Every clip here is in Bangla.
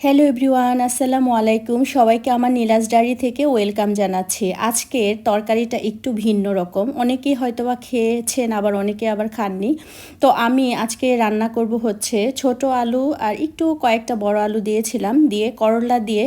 হ্যালো এভরিওয়ান আসসালামু আলাইকুম সবাইকে আমার নীলাজ ডায়েরি থেকে ওয়েলকাম জানাচ্ছি। আজকের তরকারিটা একটু ভিন্ন রকম। অনেকেই হয়তোবা খেয়েছেন, আবার অনেকে আবার খাননি। তো আমি আজকে রান্না করব হচ্ছে ছোট আলু আর একটু কয়েকটা বড় আলু দিয়েছিলাম। দিয়ে করলা দিয়ে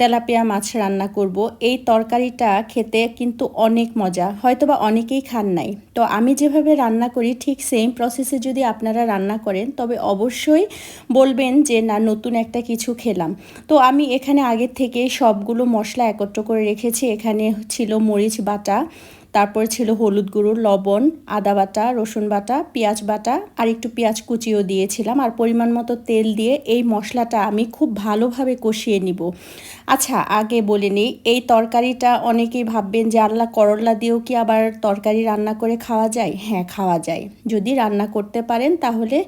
তেলাপিয়া মাছ রান্না করব। এই তরকারিটা খেতে কিন্তু অনেক মজা। হয়তোবা অনেকেই খান নাই। তো আমি যেভাবে রান্না করি, ঠিক সেম প্রসেসে যদি আপনারা রান্না করেন, তবে অবশ্যই বলবেন যে, না, নতুন একটা কিছু খেলাম। তো আমি এখানে আগের থেকে সবগুলো মশলা একত্র করে রেখেছি। এখানে ছিল মরিচ বাটা, তারপর ছিল হলুদ গুঁড়ো, লবণ, আদা বাটা, রসুন বাটা, পেঁয়াজ বাটা, আর একটু পেঁয়াজ কুচিও দিয়েছিলাম। আর পরিমাণ মতো তেল দিয়ে এই মশলাটা আমি খুব ভালোভাবে কষিয়ে নিব। আচ্ছা আগে বলে নিই, এই তরকারিটা অনেকেই ভাববেন যে, আল্লাহ, করলা দিয়েও কি আবার তরকারি রান্না করে খাওয়া যায়? হ্যাঁ খাওয়া যায়। যদি রান্না করতে পারেন, তাহলে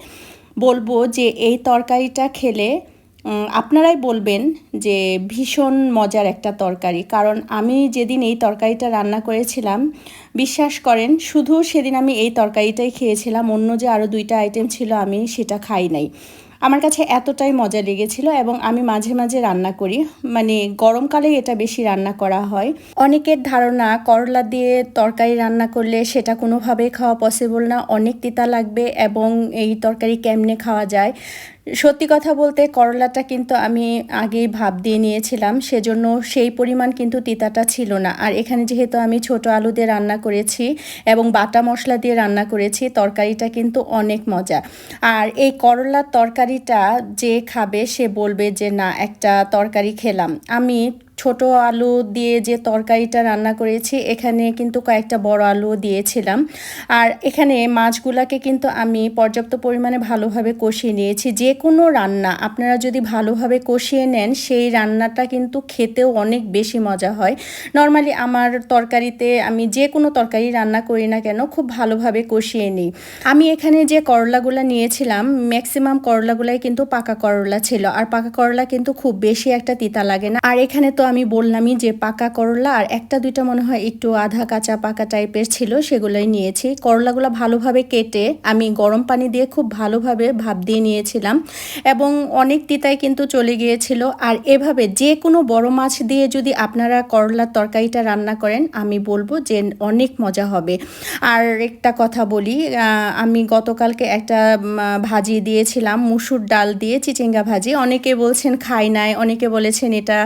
বলব যে, এই তরকারিটা খেলে আপনারাই বলবেন যে ভীষণ মজার একটা তরকারি। কারণ আমি যেদিন এই তরকারিটা রান্না করেছিলাম, বিশ্বাস করেন, শুধু সেদিন আমি এই তরকারিটাই খেয়েছিলাম, অন্য যে আরও দুইটা আইটেম ছিল আমি সেটা খাই নাই। আমার কাছে এতটাই মজা লেগেছিল এবং আমি মাঝে মাঝে রান্না করি। মানে গরমকালে এটা বেশি রান্না করা হয়। অনেকের ধারণা, করলা দিয়ে তরকারি রান্না করলে সেটা কোনোভাবেই খাওয়া পসিবল না। অনেক তিতা লাগবে এবং এই তরকারি কেমনে খাওয়া যায়? সত্যি কথা বলতে করলাটা কিন্তু আমি আগেই ভাব দিয়ে নিয়েছিলাম, সেজন্য সেই পরিমাণ কিন্তু তিতাটা ছিল না। আর এখানে যেহেতু আমি ছোট আলু দিয়ে রান্না করেছি এবং বাটা মশলা দিয়ে রান্না করেছি, তরকারিটা কিন্তু অনেক মজা। আর এই করলার তরকারিটা যে খাবে সে বলবে যে, না, একটা তরকারি খেলাম। আমি ছোট আলু দিয়ে যে তরকারিটা রান্না করেছি, এখানে কিন্তু কয়েকটা বড় আলু দিয়েছিলাম। আর এখানে মাছগুলাকে কিন্তু আমি পর্যাপ্ত পরিমাণে ভালোভাবে কষিয়ে নিয়েছি। যে কোনো রান্না, আপনারা যদি ভালোভাবে কষিয়ে নেন, সেই রান্নাটা কিন্তু খেতেও অনেক বেশি মজা হয়। নর্মালি আমার তরকারিতে আমি যে কোনো তরকারি রান্না করি না কেন, খুব ভালোভাবে কষিয়ে নিই। আমি এখানে যে করলাগুলো নিয়েছিলাম, ম্যাক্সিমাম করলাগুলাই কিন্তু পাকা করলা ছিল। আর পাকা করলা কিন্তু খুব বেশি একটা তিতা লাগে না। আর এখানে তো আমি বললামই যে পাকা করলা আর একটা দুইটা মনে হয় একটু আধা কাঁচা পাকা টাইপের ছিল, সেগুলোই নিয়েছি। করলাগুলো ভালোভাবে কেটে আমি গরম পানি দিয়ে খুব ভালোভাবে ভাপ দিয়ে নিয়েছিলাম এবং অনেক তিতাই কিন্তু চলে গিয়েছিল। আর এভাবে যে কোনো বড় মাছ দিয়ে যদি আপনারা করলার তরকারিটা রান্না করেন, আমি বলব যে অনেক মজা হবে। আর একটা কথা বলি আমি গতকালকে একটা ভাজি দিয়েছিলাম, মুসুর ডাল দিয়ে চিচিঙ্গা ভাজি। অনেকে বলছেন খাই নাই, অনেকে বলেছেন এটা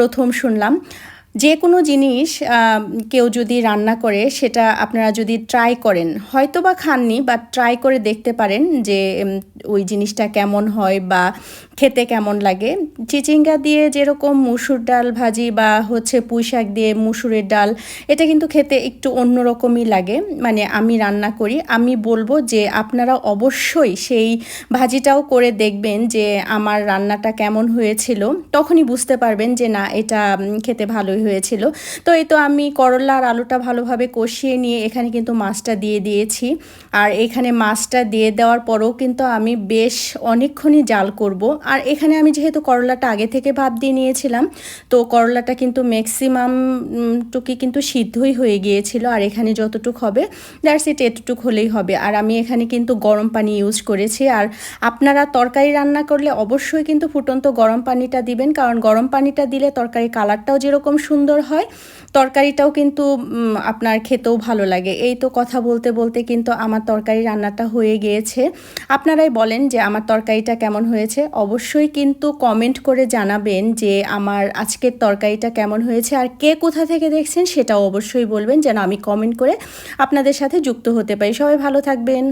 প্রথম শুনলাম। যে কোনো জিনিস কেউ যদি রান্না করে, সেটা আপনারা যদি ট্রাই করেন হয়তো বা খাননি বা ট্রাই করে দেখতে পারেন যে ওই জিনিসটা কেমন হয় বা খেতে কেমন লাগে। চিচিঙ্গা দিয়ে যেরকম মুসুর ডাল ভাজি বা হচ্ছে পুঁই শাক দিয়ে মুসুরের ডাল, এটা কিন্তু খেতে একটু অন্যরকমই লাগে। মানে আমি রান্না করি, আমি বলব যে আপনারা অবশ্যই সেই ভাজিটাও করে দেখবেন যে আমার রান্নাটা কেমন হয়েছিল। তখনই বুঝতে পারবেন যে না, এটা খেতে ভালোই হয়েছিল। তো এই তো আমি করলা আর আলুটা ভালোভাবে কষিয়ে নিয়ে এখানে কিন্তু মাছটা দিয়ে দিয়েছি। আর এখানে মাছটা দিয়ে দেওয়ার পরেও কিন্তু আমি বেশ অনেকক্ষণই জাল করব। আর এখানে আমি যেহেতু করলাটা আগে থেকে ভাব দিয়ে নিয়েছিলাম, তো করলাটা কিন্তু ম্যাক্সিমাম টুকি কিন্তু সিদ্ধই হয়ে গিয়েছিল। আর এখানে যতটুক হবে দ্যাটস ইট এতটুক হলেই হবে। আর আমি এখানে কিন্তু গরম পানি ইউজ করেছি। আর আপনারা তরকারি রান্না করলে অবশ্যই কিন্তু ফুটন্ত গরম পানিটা দিবেন। কারণ গরম পানিটা দিলে তরকারি কালারটাও যেরকম সুন্দর হয়। তরকারিটাও কিন্তু আপনার খেতেও ভালো লাগে। এই তো কথা বলতে বলতে কিন্তু আমার তরকারি রান্নাটা হয়ে গিয়েছে। আপনারাই বলেন যে আমার তরকারিটা কেমন হয়েছে। অবশ্যই কিন্তু কমেন্ট করে জানাবেন যে আমার আজকের তরকারিটা কেমন হয়েছে আর কে কোথা থেকে দেখছেন সেটাও অবশ্যই বলবেন যেন আমি কমেন্ট করে আপনাদের সাথে যুক্ত হতে পারি। সবাই ভালো থাকবেন।